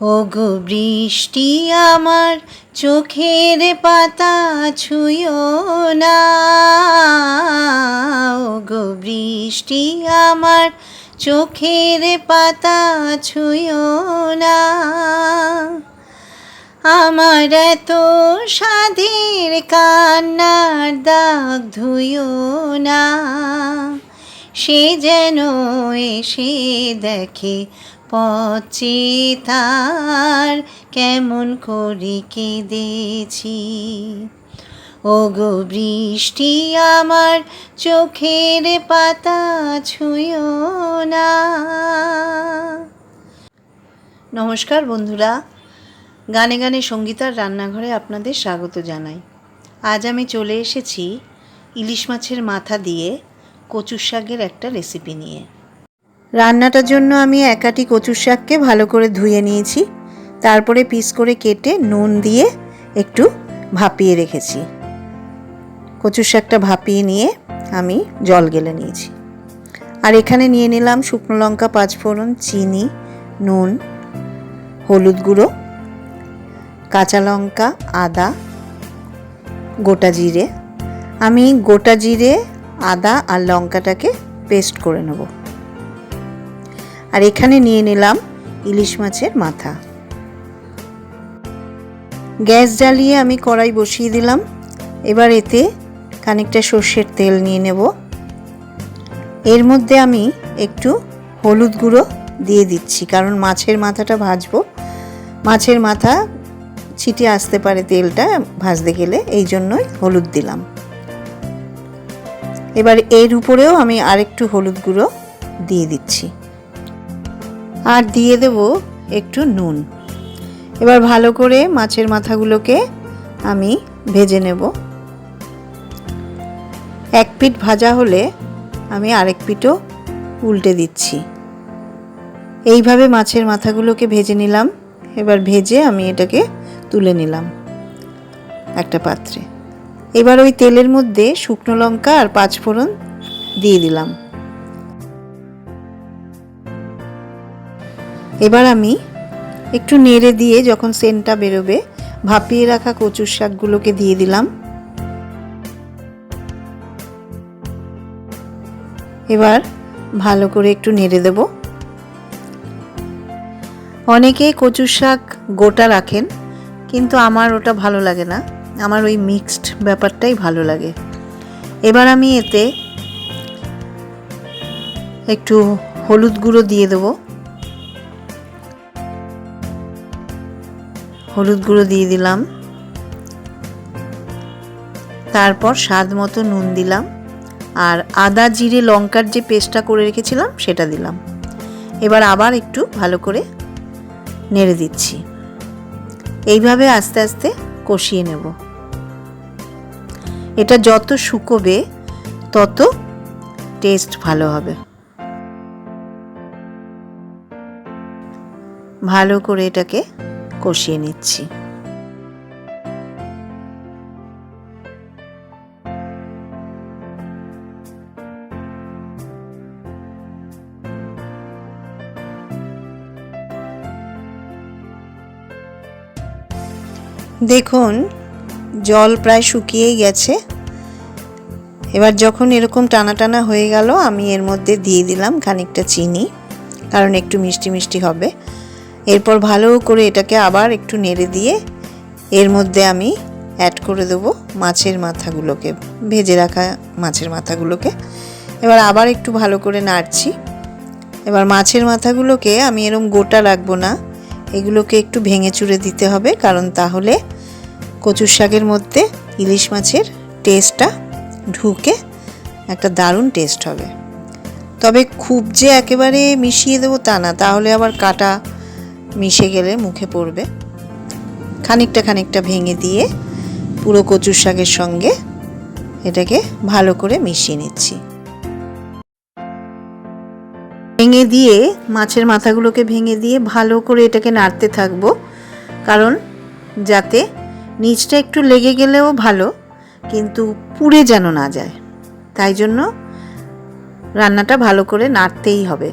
ও গো বৃষ্টি আমার চোখের পাতা ছুঁয়ো না। ও গো বৃষ্টি আমার চোখের পাতা ছুঁয়ো না। আমার এত সাধের কান্নার দাগ ধুইও না। সে যেন এসে দেখে পচে তার, কেমন করি কেঁদেছি। ও গো বৃষ্টি আমার চোখের পাতা ছুঁয়ো না। নমস্কার বন্ধুরা, গানে গানে সঙ্গীতার রান্নাঘরে আপনাদের স্বাগত জানাই। আজ আমি চলে এসেছি ইলিশ মাছের মাথা দিয়ে কচুর শাকের একটা রেসিপি নিয়ে। রান্নাটার জন্য আমি একাটি কচুর শাককে ভালো করে ধুয়ে নিয়েছি। তারপরে পিস করে কেটে নুন দিয়ে একটু ভাপিয়ে রেখেছি। কচুর শাকটা ভাপিয়ে নিয়ে আমি জল গেলে নিয়েছি। আর এখানে নিয়ে নিলাম শুকনো লঙ্কা, পাঁচফোড়ন, চিনি, নুন, হলুদ গুঁড়ো, কাঁচা লঙ্কা, আদা, গোটা জিরে। আমি গোটা জিরে, আদা আর লঙ্কাটাকে পেস্ট করে নেব। আর এখানে নিয়ে নিলাম ইলিশ মাছের মাথা। গ্যাস জ্বালিয়ে আমি কড়াই বসিয়ে দিলাম। এবার এতে খানিকটা সর্ষের তেল নিয়ে নেব। এর মধ্যে আমি একটু হলুদ গুঁড়ো দিয়ে দিচ্ছি, কারণ মাছের মাথাটা ভাজবো। মাছের মাথা ছিটে আসতে পারে তেলটা ভাজতে গেলে, এই জন্যই হলুদ দিলাম। এবার এর উপরেও আমি আরেকটু হলুদ গুঁড়ো দিয়ে দিচ্ছি। আর দিয়ে দেব একটু নুন। এবার ভালো করে মাছের মাথাগুলোকে আমি ভেজে নেব। এক পিঠ ভাজা হলে আমি আরেক পিঠও উল্টে দিচ্ছি। এইভাবে মাছের মাথাগুলোকে ভেজে নিলাম। এবার ভেজে আমি এটাকে তুলে নিলাম একটা পাত্রে। এবার ওই তেলের মধ্যে শুকনো লঙ্কা আর পাঁচফোড়ন দিয়ে দিলাম। এবার আমি একটু নেড়ে দিয়ে যখন সেন্টটা বেরোবে, ভাপিয়ে রাখা কচুর শাকগুলোকে দিয়ে দিলাম। এবার ভালো করে একটু নেড়ে দেব। অনেকে কচুর শাক গোটা রাখেন, কিন্তু আমার ওটা ভালো লাগে না। আমার ওই মিক্সড ব্যাপারটাই ভালো লাগে। এবার আমি এতে একটু হলুদ গুঁড়ো দিয়ে দেব। হলুদ গুঁড়ো দিয়ে দিলাম। তারপর স্বাদ মতো নুন দিলাম আর আদা, জিরে, লঙ্কার যে পেস্টটা করে রেখেছিলাম সেটা দিলাম। এবার আবার একটু ভালো করে নেড়ে দিচ্ছি। এইভাবে আস্তে আস্তে কষিয়ে নেব। এটা যত শুকোবে তত টেস্ট ভালো হবে। ভালো করে এটাকে কষিয়ে নিচ্ছি। দেখুন, জল প্রায় শুকিয়েই গেছে। এবার যখন এরকম টানা টানা হয়ে গেল, আমি এর মধ্যে দিয়ে দিলাম খানিকটা চিনি, কারণ একটু মিষ্টি মিষ্টি হবে। এরপর ভালো করে এটাকে আবার একটু নেড়ে দিয়ে এর মধ্যে আমি অ্যাড করে দেবো মাছের মাথাগুলোকে, ভেজে রাখা মাছের মাথাগুলোকে। এবার আবার একটু ভালো করে নাড়ছি। এবার মাছের মাথাগুলোকে আমি এরম গোটা রাখব না, এগুলোকে একটু ভেঙে চুড়ে দিতে হবে, কারণ তাহলে কচুর শাকের মধ্যে ইলিশ মাছের টেস্টটা ঢুকে একটা দারুণ টেস্ট হবে। তবে খুব যে একেবারে মিশিয়ে দেবো তা না, তাহলে আবার কাটা মিশে গেলে মুখে পড়বে। খানিকটা খানিকটা ভেঙে দিয়ে পুরো কচুর শাকের সঙ্গে এটাকে ভালো করে মিশিয়ে নিচ্ছি। ভেঙে দিয়ে, মাছের মাথাগুলোকে ভেঙে দিয়ে ভালো করে এটাকে নাড়তে থাকব। কারণ যাতে নিচটা একটু লেগে গেলেও ভালো, কিন্তু পুড়ে যেন না যায়। তাই জন্য রান্নাটা ভালো করে নাড়তেই হবে।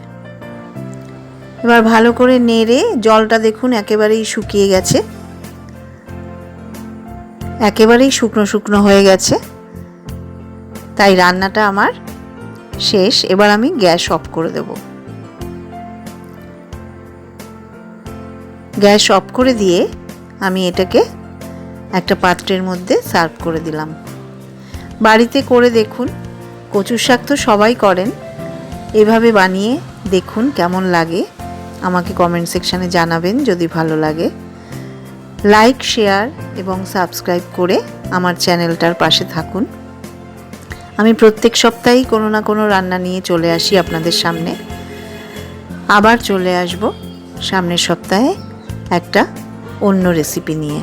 এবার ভালো করে নেড়ে জলটা দেখুন একেবারেই শুকিয়ে গেছে। একেবারেই শুকনো শুকনো হয়ে গেছে। তাই রান্নাটা আমার শেষ। এবার আমি গ্যাস অফ করে দেব। গ্যাস অফ করে দিয়ে আমি এটাকে একটা পাত্রের মধ্যে সার্ভ করে দিলাম। বাড়িতে করে দেখুন, কচুর শাক তো সবাই করেন। এভাবে বানিয়ে দেখুন কেমন লাগে। আমাকে কমেন্ট সেকশানে জানাবেন যদি ভালো লাগে। লাইক শেয়ার এবং সাবস্ক্রাইব করে আমার চ্যানেলটার পাশে থাকুন। আমি প্রত্যেক সপ্তাহেই কোনো না কোনো রান্না নিয়ে চলে আসি আপনাদের সামনে। আবার চলে আসব সামনের সপ্তাহে একটা অন্য রেসিপি নিয়ে।